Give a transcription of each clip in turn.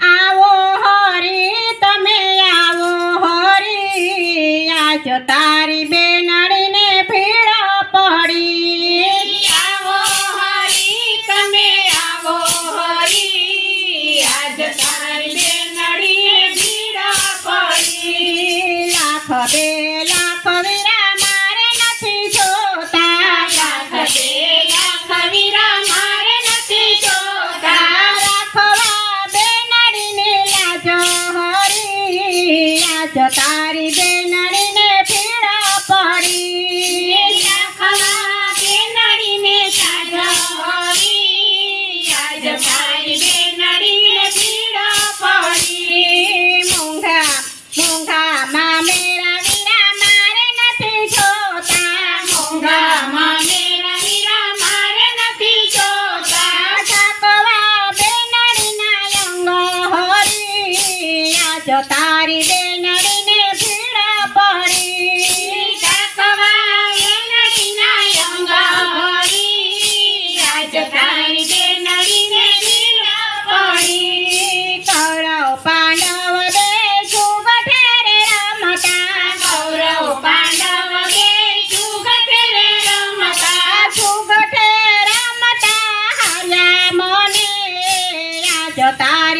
આવો હરી, તમે આવો હરી. આજ તારી બેનડીને ભીડ પડી. આવો હરી, તમે આવો હરી. આજ જતારી દે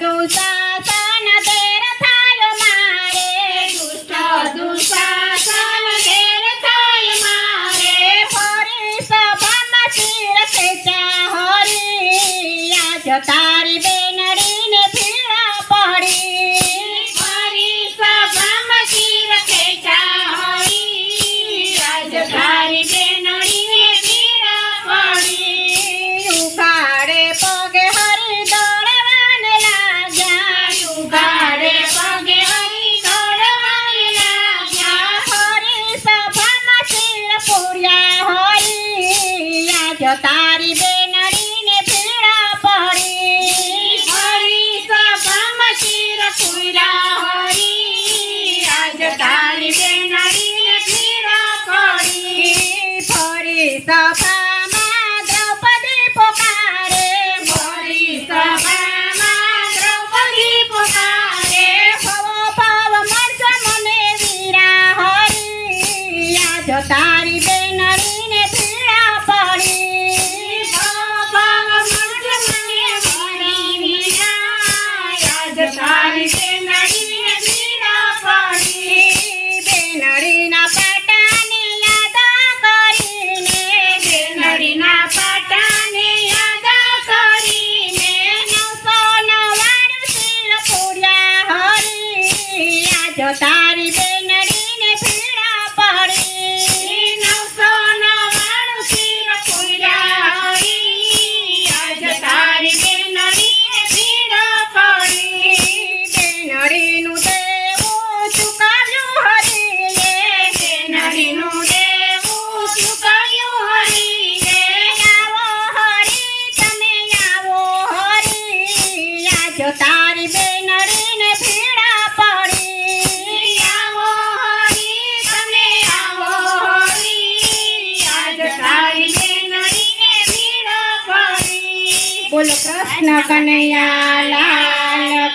દુશાસન તેર મારે. દુશાસન તેર થાય મારે. હોરી સભામાં શિર ખેચા tá? જો તારી બેનડીને પીડા પડી, આવો હરી, તમે આવો હરી. આજ બોલો કૃષ્ણ કનૈયા લાલ